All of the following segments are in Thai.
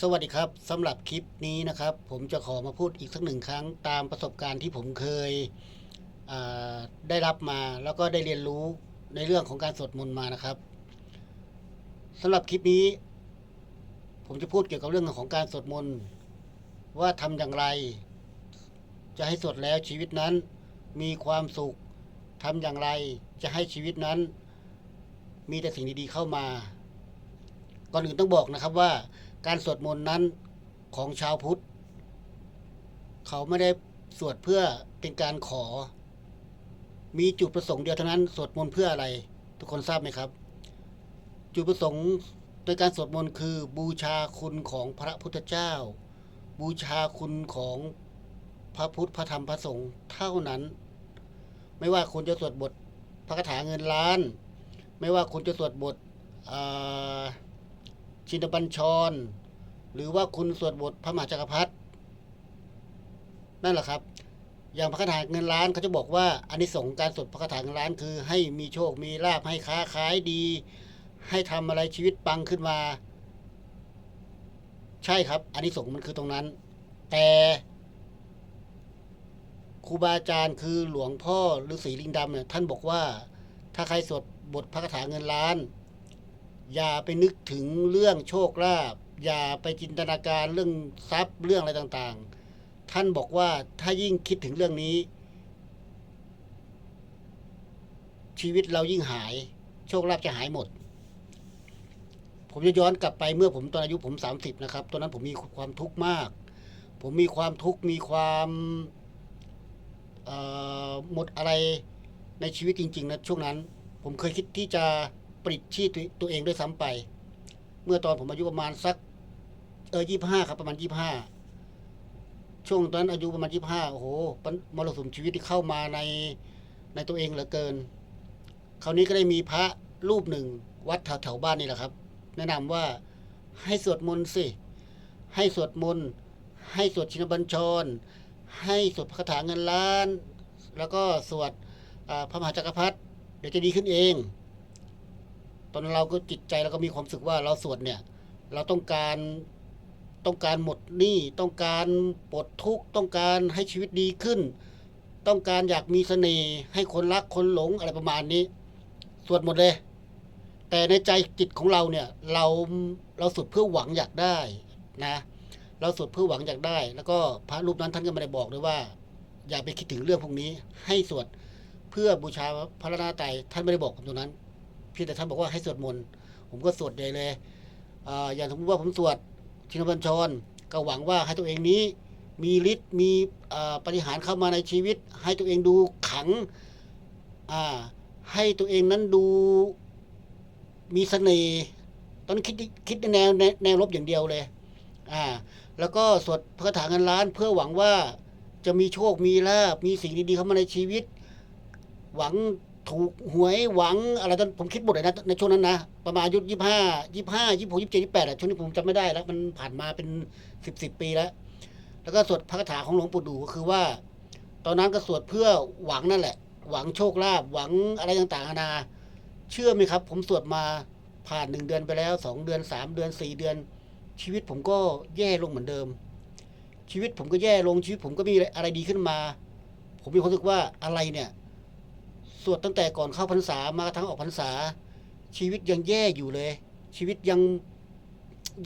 สวัสดีครับสำหรับคลิปนี้นะครับ ผมจะขอมาพูดอีกสักหนึ่งครั้งตามประสบการณ์ที่ผมเคยได้รับมาแล้วก็ได้เรียนรู้ในเรื่องของการสวดมนต์มานะครับสำหรับคลิปนี้ ผมจะพูดเกี่ยวกับเรื่องของการสวดมนต์ว่าทำอย่างไร จะให้สวดแล้วชีวิตนั้นมีความสุขทำอย่างไรจะให้ชีวิตนั้น มีแต่สิ่งดีๆเข้ามา ก่อนอื่นต้องบอกนะครับว่า การสวดมนต์นั้นของชาวพุทธ เขาไม่ได้สวดเพื่อเป็นการขอ มีจุดประสงค์เดียวเท่านั้น สวดมนต์เพื่ออะไร ทุกคนทราบไหมครับ จุดประสงค์โดยการสวดมนต์คือบูชาคุณของพระพุทธเจ้า บูชาคุณของพระพุทธพระธรรมพระสงฆ์เท่านั้น ไม่ว่าคุณจะสวดบทพระคาถาเงินล้าน ไม่ว่าคุณจะสวดบทอ่า ชินบัญชร หรือว่าคุณสวดบทพระมหาจักรพรรดินั่นแหละครับ อย่างพระคาถาเงินล้านเขาจะบอกว่าอานิสงส์การสวดพระคาถาเงินล้านคือ ให้มีโชคมีลาภให้ค้าขายดี ให้ทำอะไรชีวิตปังขึ้นมา ใช่ครับอานิสงส์มันคือตรงนั้น แต่ครูบาอาจารย์คือหลวงพ่อฤาษีลิงดำเนี่ยท่านบอกว่า ถ้าใครสวดบทพระคาถาเงินล้าน อย่าไปนึกถึงเรื่องโชคลาภอย่าไปจินตนาการเรื่องทรัพย์เรื่องอะไรต่างๆ ท่านบอกว่าถ้ายิ่งคิดถึงเรื่องนี้ ชีวิตเรายิ่งหาย โชคลาภจะหายหมด ผมจะย้อนกลับไปเมื่อผมตอนอายุผมสามสิบนะครับตอนนั้นผมมีความทุกข์มาก ผมมีความทุกข์มีความหมดอะไรในชีวิตจริง ๆนะช่วงนั้น ผมเคยคิดที่จะ ปลิดชีพตัวเองด้วยซ้ำไป เมื่อตอนผมอายุประมาณสัก เออยี่ห้าครับประมาณยี่ห้าช่วงตอนนั้นอายุประมาณยี่ห้าโอ้โหมรสุมชีวิตที่เข้ามาในในตัวเองเหลือเกิน คราวนี้ก็ได้มีพระรูปหนึ่งวัดแถวแถวบ้านนี่แหละครับ แนะนำว่าให้สวดมนต์สิ ให้สวดมนต์ให้สวดชินบัญชร ให้สวดพระคาถาเงินล้าน แล้วก็สวดพระมหาจักรพรรดิเดี๋ยวจะดีขึ้นเอง ตอนนั้นเราก็จิตใจเราก็มีความรู้สึกว่าเราสวดเนี่ย เราต้องการต้องการหมดหนี้ต้องการปลดทุกข์ต้องการให้ชีวิตดีขึ้น ต้องการอยากมีเสน่ห์ให้คนรักคนหลงอะไรประมาณนี้ สวดหมดเลย แต่ในใจจิตของเราเนี่ย เราเราสวดเพื่อหวังอยากได้นะ เราสวดเพื่อหวังอยากได้ แล้วก็พระรูปนั้นท่านก็ไม่ได้บอกด้วยว่า อย่าไปคิดถึงเรื่องพวกนี้ ให้สวดเพื่อบูชาพระรัตนตรัยท่านไม่ได้บอกตรงนั้น พียงแต่ท่านบอกว่าให้สวดมนต์ผมก็สวดใหญ่เลยออย่างสมมติว่าผมสวดชินบัญชร ก็หวังว่าให้ตัวเองนี้มีฤทธิ์มีปฏิหารเข้ามาในชีวิต ให้ตัวเองดูขังให้ตัวเองนั้นดูมีเสน่ห์ตอนนนคิดคิดในแนวแนวแนวลบอย่างเดียวเลยอ่าแล้วก็สวดพระคาถาเงินล้านเพื่อหวังว่าจะมีโชคมีลาภมีสิ่งดีๆเข้ามาในชีวิต หวัง ถูกหวยหวังอะไรตอนผมคิดหมดเลยนะในช่วงนั้นนะประมาณอายุยี่ห้ายี่ห้ายี่หกยี่เจ็ดยี่แปดอะช่วงนี้ผมจำไม่ได้แล้ว มันผ่านมาเป็นสิบสิบปีแล้ว แล้วก็สวดพระคาถาของหลวงปู่ดูก็คือว่า ตอนนั้นก็สวดเพื่อหวังนั่นแหละ หวังโชคลาภหวังอะไรต่างๆนานา เชื่อไหมครับ ผมสวดมาผ่านหนึ่งเดือนไปแล้วสองเดือนสามเดือนสี่เดือน ชีวิตผมก็แย่ลงเหมือนเดิม ชีวิตผมก็แย่ลงชีวิตผมก็มีอะไรดีขึ้นมา ผมมีความรู้สึกว่าอะไรเนี่ย สวดตั้งแต่ก่อนเข้าพรรษา มากระทั้งออกพรรษา ชีวิตยังแย่อยู่เลย ชีวิตยัง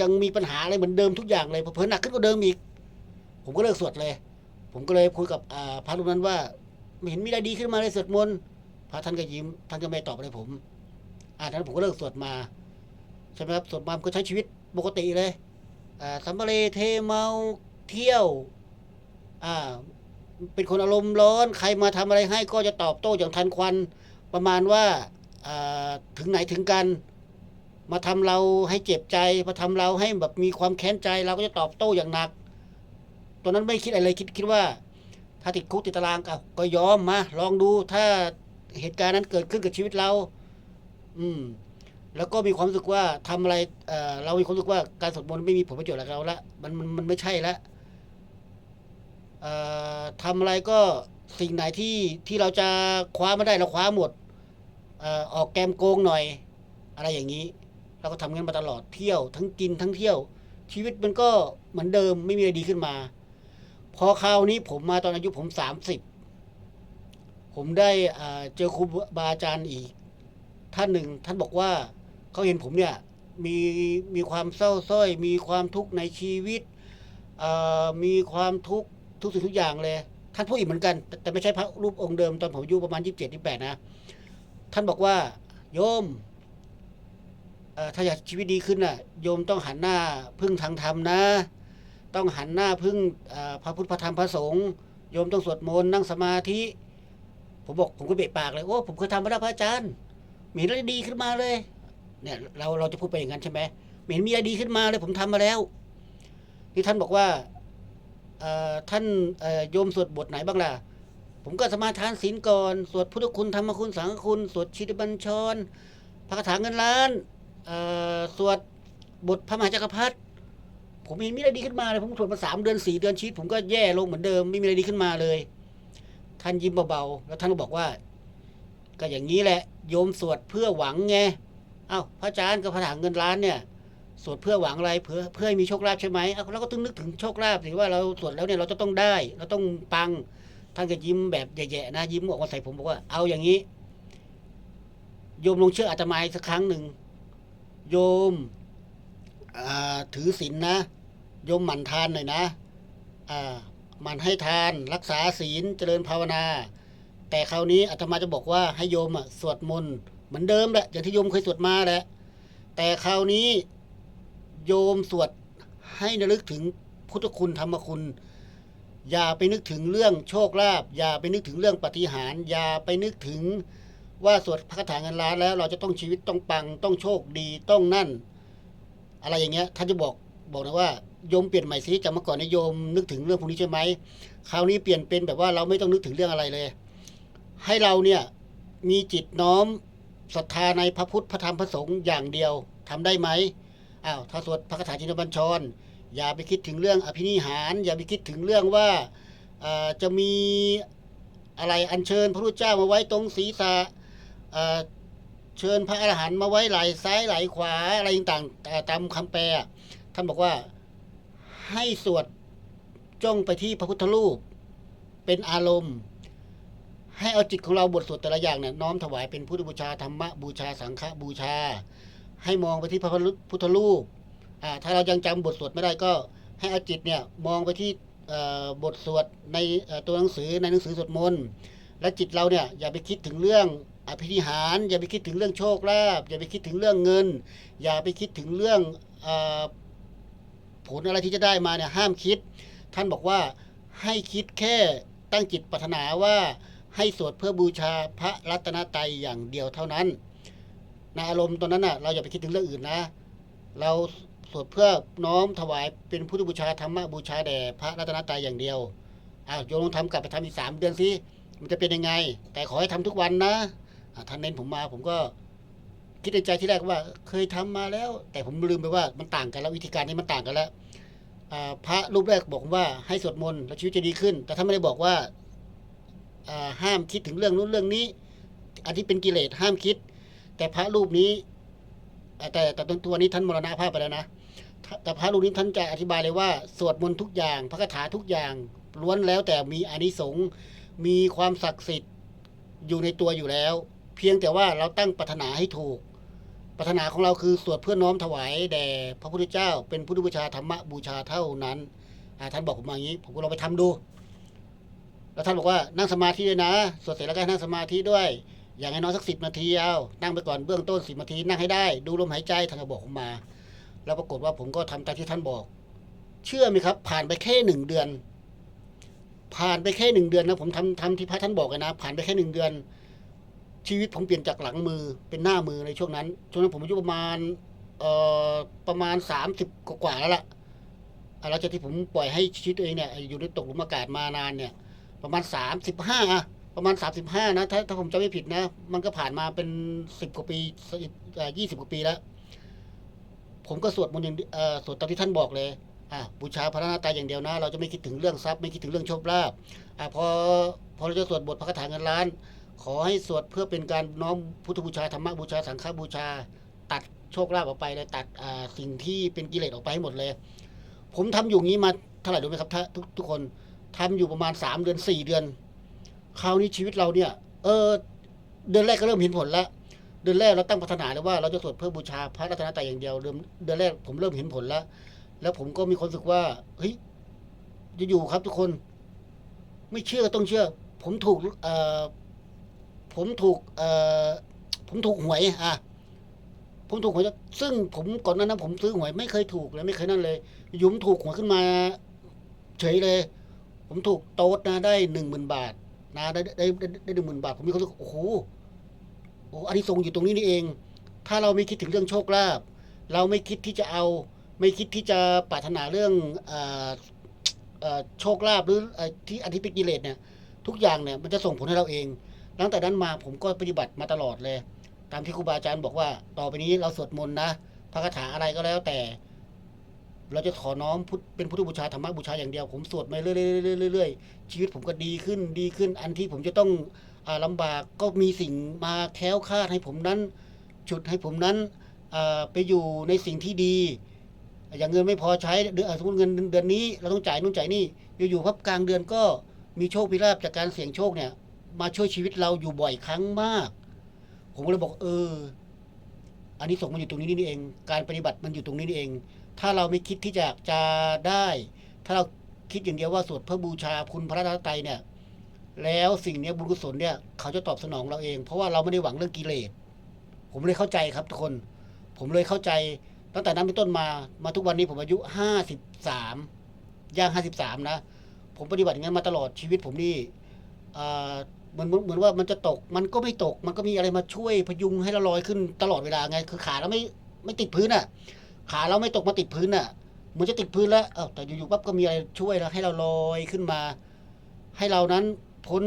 ยังมีปัญหาอะไรเหมือนเดิมทุกอย่างเลยเพิ่มหนักขึ้นกว่าเดิมอีก ผมก็เลิกสวดเลย ผมก็เลยคุยกับพระรูปนั้นว่า ไม่เห็นมีอะไรดีขึ้นมาเลยสวดมนต์พระท่านก็ยิ้มท่านก็ไม่ตอบอะไรผมอ่าท่านผมก็เลิกสวดมาใช่ไหมครับสวดมาผมก็ใช้ชีวิตปกติเลยสัมภเรเทเมาเที่ยว อ่า เป็นคนอารมณ์ร้อน ใครมาทำอะไรให้ก็จะตอบโต้อย่างทันควัน ประมาณว่าถึงไหนถึงกัน มาทำเราให้เจ็บใจ มาทำเราให้แบบมีความแค้นใจเราก็จะตอบโต้อย่างหนัก ตอนนั้นไม่คิดอะไรเลยคิดคิดว่า ถ้าติดคุกติดตารางก็ยอมมาลองดูถ้าเหตุการณ์นั้นเกิดขึ้นกับชีวิตเรา อืม แล้วก็มีความรู้สึกว่าทำอะไรเเรามีความรู้สึกว่าการสวดมนต์ไม่มีผลประโยชน์อะไรเราละมันมันมันไม่ใช่ละ ทำอะไรก็สิ่งไหนที่ที่เราจะคว้าไม่ได้เราคว้าหมดออกแกมโกงหน่อย อะไรอย่างนี้ เราก็ทำงั้นมาตลอดเที่ยว ทั้งกินทั้งเที่ยว ชีวิตมันก็เหมือนเดิมไม่มีอะไรดีขึ้นมา พอคราวนี้ผมมาตอนอายุผมสามสิบผมได้เจอครูบาอาจารย์อีก ท่านหนึ่งท่านบอกว่าเขาเห็นผมเนี่ยมีมีความเศร้าส้อย มีความทุกข์ในชีวิตมีความทุกข์ ทุกสิ่งทุกอย่างเลย ท่านพูดอีกเหมือนกัน แต่ไม่ใช่พระรูปองค์เดิมตอนผมอายุประมาณยี่สิบเจ็ดยี่แปดนะ ท่านบอกว่า โยมเอ่อถ้าอยากชีวิตดีขึ้นน่ะ โยมต้องหันหน้าพึ่งทางธรรมนะ ต้องหันหน้าพึ่งพระพุทธพระธรรมพระสงฆ์โยมต้องสวดมนต์นั่งสมาธิ ผมบอกผมก็เบะปากเลยโอ้ผมเคยทำมาแล้วพระอาจารย์ม่เห็นอะไรดีขึ้นมาเลย เนี่ยเราเราจะพูดไปอย่างนั้นใช่ไหมม่เห็นมีอะไรดีขึ้นมาเลยผมทำมาแล้วที่ท่านบอกว่า ท่านโยมสวดบทไหนบ้างล่ะ ผมก็สมาทานศีลก่อน สวดพุทธคุณธรรมคุณสังฆคุณ สวดชิตบัญชรพระคาถาเงินล้านสวดบทพระมหาจักรพรรดิผมม่เห็นมีอะไรดีขึ้นมาเลยผมสวดมาสามเดือนสี่เดือนชีวิตผมก็แย่ลงเหมือนเดิมไม่มีอะไรดีขึ้นมาเลย ท่านยิ้มเบาๆแล้วท่านก็บอกว่า ก็อย่างนี้แหละ โยมสวดเพื่อหวังไงเอ้าพระอาจารย์กับพระถางเงินล้านเนี่ย สวดเพื่อหวังอะไรเพื่อเพื่อให้มีโชคลาภใช่ไหมเราก็ต้องนึกถึงโชคลาภสิว่าเราสวดแล้วเนี่ยเราจะต้องได้ เราต้องปังท่านก็ยิ้มแบบแย่ๆนะยิ้มออกมาใส่ผมบอกว่าเอาอย่างนี้ โยมลงเชื่ออาตมาสักครั้งหนึ่งโยมถือศีลนะโยมหมั่นทานหน่อยนะหมั่นให้ทาน รักษาศีลเจริญภาวนา แต่คราวนี้อาตมาจะบอกว่าให้โยมสวดมนต์เหมือนเดิมแหละอย่างที่โยมเคยสวดมาแหละแต่คราวนี้ โยมสวดให้ระลึกถึงพุทธคุณธรรมคุณ อย่าไปนึกถึงเรื่องโชคลาภอย่าไปนึกถึงเรื่องปฏิหารอย่าไปนึกถึงว่าสวดพระคาถาเงินล้านแล้ว เราจะต้องชีวิตต้องปังต้องโชคดีต้องนั่น อะไรอย่างเงี้ยท่านจะบอกบอกนะว่าโยมเปลี่ยนใหม่สิจากเมื่อก่อนนโยมนึกถึงเรื่องพวกนี้ใช่ไหมคราวนี้เปลี่ยนเป็นแบบว่าเราไม่ต้องนึกถึงเรื่องอะไรเลย ให้เราเนี่ยมีจิตน้อมศรัทธาในพระพุทธพระธรรมพระสงฆ์อย่างเดียวทำได้ไหม อ้าวถ้าสวดพระคาถาจินบัญชร อย่าไปคิดถึงเรื่องอภินิหาร อย่าไปคิดถึงเรื่องว่าจะมีอะไรอัญเชิญพระพุทธเจ้ามาไว้ตรงศีรษะเชิญพระอรหันต์มาไว้ไหลซ้ายไหลขวาอะไรต่างๆตามคำแปลท่านบอกว่าให้สวดจ้องไปที่พระพุทธรูป เป็นอารมณ์ ให้เอาจิตของเราบทสวดแต่ละอย่างเนี่ยน้อมถวายเป็นพุทธบูชาธรรมบูชาสังฆบูชา ให้มองไปที่พระพุทธรูปถ้าเรายังจำบทสวดไม่ได้ก็ให้อาจิตเนี่ยมองไปที่บทสวดในตัวหนังสือในหนังสือสวดมนต์และจิตเราเนี่ยอย่าไปคิดถึงเรื่องอภินิหารอย่าไปคิดถึงเรื่องโชคลาภอย่าไปคิดถึงเรื่องเงิน อย่าไปคิดถึงเรื่องอผลอะไรที่จะได้มาเนี่ยห้ามคิด ท่านบอกว่าให้คิดแค่ตั้งจิตปรารถนาว่าให้สวดเพื่อบูชาพระรัตนตรัยอย่างเดียวเท่านั้น ในอารมณ์ตอนนั้นน่ะเราอย่าไปคิดถึงเรื่องอื่นนะ เราสวดเพื่อน้อมถวายเป็นพุทธบูชาธรรมบูชาแด่พระรัตนตรัยอย่างเดียวอ้าวโยมลองทำกลับไปทำอีกสามเดือนสิมันจะเป็นยังไง แต่ขอให้ทำทุกวันนะท่านเน้นผมมาผมก็คิดในใจที่แรกว่าเคยทำมาแล้ว แต่ผมลืมไปว่ามันต่างกันแล้ววิธีการนี้มันต่างกันแล้วอ่าพระรูปแรกบอกผมว่าให้สวดมนต์แล้วชีวิตจะดีขึ้น แต่ถ้านไม่ได้บอกว่าอ่าห้ามคิดถึงเรื่องนู้นเรื่องนี้ อันที่เป็นกิเลสห้ามคิด แต่พระรูปนี้แต่แต่แต่ตัวนี้ท่านมรณภาพไปแล้วนะแต่พระรูปนี้ท่านจะอธิบายเลยว่า สวดมนต์ทุกอย่าง พระคาถาทุกอย่างล้วนแล้วแต่มีอานิสงส์มีความศักดิ์สิทธิ์อยู่ในตัวอยู่แล้ว เพียงแต่ว่าเราตั้งปรารถนาให้ถูกปรารถนาของเราคือสวดเพื่อน้อมถวายแด่พระพุทธเจ้า เป็นพุทธบูชาธรรมบูชาเท่านั้นท่านบอกผมอย่างนี้ ผมก็ลองไปทำดู แล้วท่านบอกว่านั่งสมาธิด้วยนะสวดเสร็จแล้วก็นั่งสมาธิด้วย อย่างน้อยสักสิบนาทีเอานั่งไปก่อนเบื้องต้นสิบนาทีนั่งให้ได้ ดูลมหายใจท่านก็บอกผมมา แล้วปรากฏว่าผมก็ทำตามที่ท่านบอก เชื่อไหมครับ ผ่านไปแค่หนึ่งเดือน ผ่านไปแค่หนึ่งเดือนนะผมทำทำที่พระท่านบอกกันนะ ผ่านไปแค่หนึ่งเดือน ชีวิตผมเปลี่ยนจากหลังมือเป็นหน้ามือในช่วงนั้นช่วงนั้นผมอายุประมาณเอ่อประมาณสามสิบกว่าแล้วล่ะอะหลังจากที่ผมปล่อยให้ชีวิตตัวเองเนี่ยอยู่ในตกหลุมอากาศมานานเนี่ย ประมาณสามสิบห้าอะ ประมาณสามสิบห้านะ ถ้าถ้าผมจำไม่ผิดนะ มันก็ผ่านมาเป็นสิบกว่าปียี่สิบกว่าปีแล้ว ผมก็สวดมนต์อย่างสวดตามที่ท่านบอกเลยอะบูชาพระนาตายอย่างเดียวนะ เราจะไม่คิดถึงเรื่องทรัพย์ไม่คิดถึงเรื่องโชคลาภอะพอพอเราจะสวดบทพระคาถาเงินล้าน ขอให้สวดเพื่อเป็นการน้อมพุทธบูชาธรรมบูชาสังฆบูชา ตัดโชคลาภออกไปเลยตัดสิ่งที่เป็นกิเลสออกไปให้หมดเลย ผมทำอยู่งี้มาเท่าไหร่รู้ไหมครับทุกทุกคนทำอยู่ประมาณสามเดือนสี่เดือน คราวนี้ชีวิตเราเนี่ย เออ เดือนแรกก็เริ่มเห็นผลแล้ว เดือนแรกเราตั้งพัฒนาเลยว่าเราจะสวดเพื่อบูชาพระรัตนตรัยอย่างเดียวเดือนเดือนแรกผมเริ่มเห็นผลแล้ว แล้วผมก็มีความรู้สึกว่าเฮ้ยจะอยู่ครับทุกคน ไม่เชื่อก็ต้องเชื่อ ผมถูกเอ่อผมถูกเอ่อผมถูกหวยอะผมถูกหวย ซึ่งผมก่อนหนั้นนะผมซื้อหวยไม่เคยถูกเลยไม่เคยนั่นเลยยุมถูกหวยขึ้นมา เฉยเลย ผมถูกโต๊ดนะได้หนึ่งหมื่นบาท นะได้ได้ได้ได้หนึ่งหมื่นบาทผมมีความรู้สึกโอ้โหโอ้อันนี้ทรงอยู่ตรงนี้นี่เอง ถ้าเราไม่คิดถึงเรื่องโชคลาภเราไม่คิดที่จะเอา ไม่คิดที่จะปรารถนาเรื่องอ่อเอ่อโชคลาภหรืออ่อที่อันที่เป็นกิเลสเนี่ย ทุกอย่างเนี่ยมันจะส่งผลให้เราเองตั้งแต่นั้นมาผมก็ปฏิบัติมาตลอดเลย ตามที่ครูบาอาจารย์บอกว่า ต่อไปนี้เราสวดมนต์นะพระคาถาอะไรก็แล้วแต่ เราจะขอน้อมพุทธเป็นพุทธบูชาธรรมบูชาอย่างเดียว ผมสวดมาเรื่อยๆๆชีวิตผมก็ดีขึ้นดีขึ้น อันที่ผมจะต้องอาลำบากก็มีสิ่งมาแค้วคลาดให้ผมนั้นฉุดให้ผมนั้นไปอยู่ในสิ่งที่ดี อย่างเงินไม่พอใช้เดือนสมมติเงินเดือนนี้เราต้องจ่ายนู่นจ่ายนี่อยู่ๆพับกลางเดือนก็มีโชคพิราบจากการเสี่ยงโชคเนี่ย มาช่วยชีวิตเราอยู่บ่อยครั้งมาก ผมก็เลยบอกเออ อันนี้ส่งมันอยู่ตรงนี้นี่เอง การปฏิบัติมันอยู่ตรงนี้นี่เอง ถ้าเราไม่คิดที่จะจะได้ ถ้าเราคิดอย่างเดียวว่าสวดเพื่อบูชาคุณพระรัตนตรัยเนี่ย แล้วสิ่งนี้บุญกุศลเนี่ย เขาจะตอบสนองเราเอง เพราะว่าเราไม่ได้หวังเรื่องกิเลส ผมเลยเข้าใจครับทุกคน ผมเลยเข้าใจตั้งแต่นั้นเป็นต้นมา มาทุกวันนี้ผมอายุห้าสิบสามย่างห้าสิบสามนะ ผมปฏิบัติอย่างนั้นมาตลอดชีวิตผมนี่เหมือนเหมือนว่ามันจะตก มันก็ไม่ตก มันก็มีอะไรมาช่วยพยุงให้เราลอยขึ้นตลอดเวลาไง คือขาเราไม่ไม่ติดพื้นอะ ขาเราไม่ตกมาติดพื้นอะมือนจะติดพื้นแล้วเอ้าแต่อยู่ๆปั๊บก็มีอะไรช่วยแล้วให้เราลอยขึ้นมา ให้เรานั้นพ้น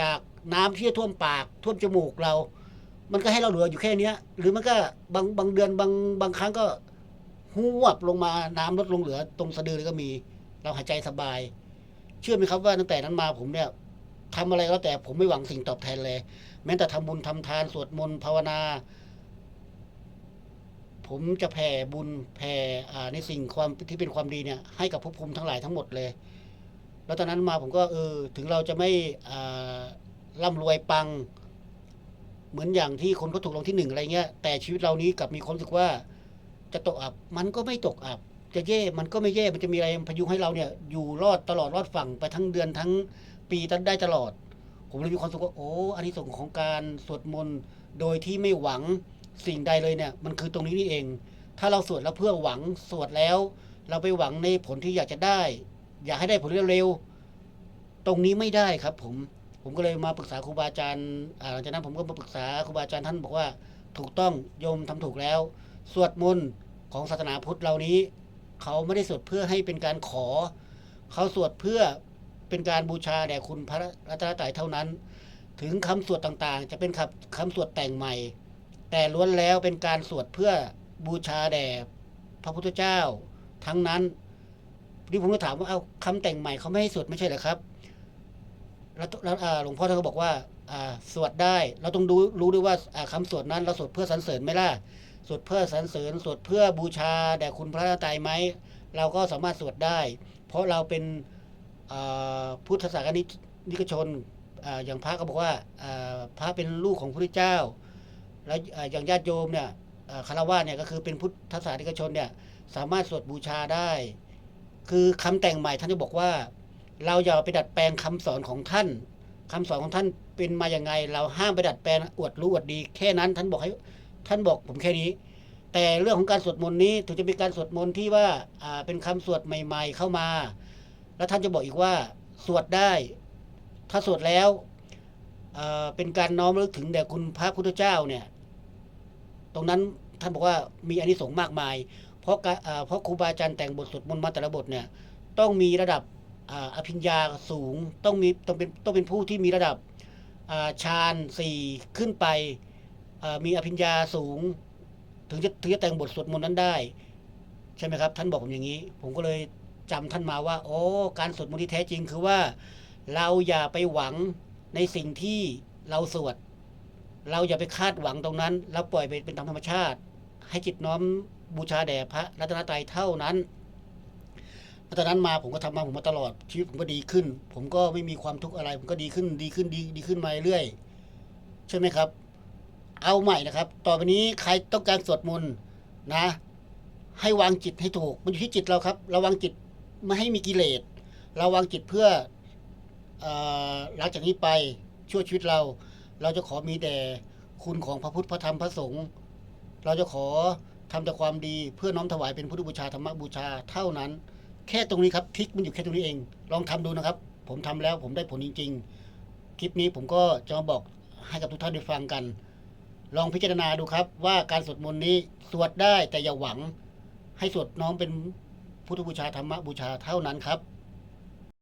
จากน้ำที่ท่วมปาก ท่วมจมูกเรา มันก็ให้เราเหลืออยู่แค่เนี้ย หรือมันก็บางบางเดือนบางบางครั้งก็หวบลงมาน้ำลดลงเหลือ ตรงสะดือเลยก็มี เราหายใจสบาย เชื่อไหมครับว่าตั้งแต่นั้นมาผมเนี่ยทำอะไรก็แล้วแต่ผมไม่หวังสิ่งตอบแทนเลย แม้แต่ทำบุญทำทานสวดมนต์ภาวนา ผมจะแผ่บุญแผ่ในสิ่งความที่เป็นความดีเนี่ยให้กับภพภูมิทั้งหลายทั้งหมดเลย แล้วตอนนั้นมาผมก็เออถึงเราจะไม่อ่าร่ำรวยปัง เหมือนอย่างที่คนเขาถูกรางที่หนึ่งอะไรเงี้ยแต่ชีวิตเรานี้กลับมีความรู้สึกว่า จะตกอับมันก็ไม่ตกอับ จะแย่มันก็ไม่แย่มันจะมีอะไรพยุงให้เราเนี่ยอยู่รอดตลอดรอดฝั่งไปทั้งเดือนทั้งปีได้ตลอด ผมเลยมีความรู้สึกว่าโอ้อันนี้ส่งของการสวดมนต์โดยที่ไม่หวัง สิ่งใดเลยเนี่ยมันคือตรงนี้นี่เอง ถ้าเราสวดแล้วเพื่อหวังสวดแล้ว เราไปหวังในผลที่อยากจะได้ อยากให้ได้ผลเร็วๆตรงนี้ไม่ได้ครับ ผม ผมก็เลยมาปรึกษาครูบาอาจารย์หลังจากนั้นผมก็มาปรึกษาครูบาอาจารย์ท่านบอกว่า ถูกต้องโยมทำถูกแล้ว สวดมนต์ของศาสนาพุทธเรานี้ เขาไม่ได้สวดเพื่อให้เป็นการขอ เขาสวดเพื่อเป็นการบูชาแด่คุณพระรัตนตรัยเท่านั้น ถึงคำสวดต่างๆ จะเป็นคำคำสวดแต่งใหม่ แต่ล้วนแล้วเป็นการสวดเพื่อบูชาแด่พระพุทธเจ้า ทั้งนั้นที่ผมก็ถามว่าเอาคำแต่งใหม่เขาไม่ให้สวดไม่ใช่เหรอครับ แล้วแล้วหลวงพ่อท่านก็บอกว่าสวดได้ เราต้องดูรู้ด้วยว่าาคำสวดนั้นเราสวดเพื่อสรรเสริญไหมล่ะสวดเพื่อสรรเสริญสวดเพื่อบูชาแด่คุณพระรัตนตรัยไหมเราก็สามารถสวดได้ เพราะเราเป็นพุทธศาสนิกชนออย่างพระก็บอกว่าพระเป็นลูกของพระเจ้า แล้วอย่างญาติโยมเนี่ยคารวะเนี่ยก็คือเป็นพุทธศาสนิกชนเนี่ยสามารถสวดบูชาได้ คือคำแต่งใหม่ท่านจะบอกว่า เราอย่าไปดัดแปลงคำสอนของท่านคำสอนของท่านเป็นมาอย่างไง เราห้ามไปดัดแปลงอวดรู้อวดดี แค่นั้นท่านบอกให้ท่านบอกผมแค่นี้ แต่เรื่องของการสวดมนต์นี้ถึงจะเป็นการสวดมนต์ที่ว่าเป็นคำสวดใหม่ ๆ เข้ามา แล้วท่านจะบอกอีกว่าสวดได้ ถ้าสวดแล้วเป็นการน้อมระลึกถึงแด่คุณพระพุทธเจ้าเนี่ย ตรงนั้นท่านบอกว่ามีอานิสงส์มากมาย เพราะเพราะครูบาอาจารย์แต่งบทสวดมนต์มาแต่ละบทเนี่ยต้องมีระดับอภิญญาสูงต้องมีต้องเป็นต้องเป็นผู้ที่มีระดับฌานสี่ขึ้นไปมีอภิญญาสูง ถึงจะถึงจะแต่งบทสวดมนต์นั้นได้ ใช่ไหมครับ ท่านบอกผมอย่างนี้ ผมก็เลยจำท่านมาว่าโอ้การสวดมนต์ที่แท้จริงคือว่า เราอย่าไปหวังในสิ่งที่เราสวด เราอย่าไปคาดหวังตรงนั้นแล้วปล่อยไปเป็นตามธรรมชาติ ให้จิตน้อมบูชาแด่พระรัตนตรัยเท่านั้นแล้วตอนนั้นมาผมก็ทำมาผมมาตลอดชีวิตผมก็ดีขึ้น ผมก็ไม่มีความทุกข์อะไร ผมก็ดีขึ้นดีขึ้นดีดีขึ้นมาเรื่อยใช่ไหมครับ เอาใหม่นะครับ ต่อไปนี้ใครต้องการสวดมนต์นะ ให้วางจิตให้ถูก มันอยู่ที่จิตเราครับราวางจิตไม่ให้มีกิเลสราวางจิตเพื่ออหลังจากนี้ไปชั่วชีวิตเรา เราจะขอมีแต่คุณของพระพุทธพระธรรมพระสงฆ์เราจะขอทำแต่ความดีเพื่อน้อมถวายเป็นพุทธบูชาธรรมบูชาเท่านั้น แค่ตรงนี้ครับทริกมันอยู่แค่ตรงนี้เอง ลองทำดูนะครับ ผมทำแล้วผมได้ผลจริง ๆ คลิปนี้ผมก็จะมาบอกให้กับทุกท่านได้ฟังกัน ลองพิจารณาดูครับ ว่าการสวดมนต์นี้สวดได้แต่อย่าหวัง ให้สวดน้อมเป็นพุทธบูชาธรรมบูชาเท่านั้นครับ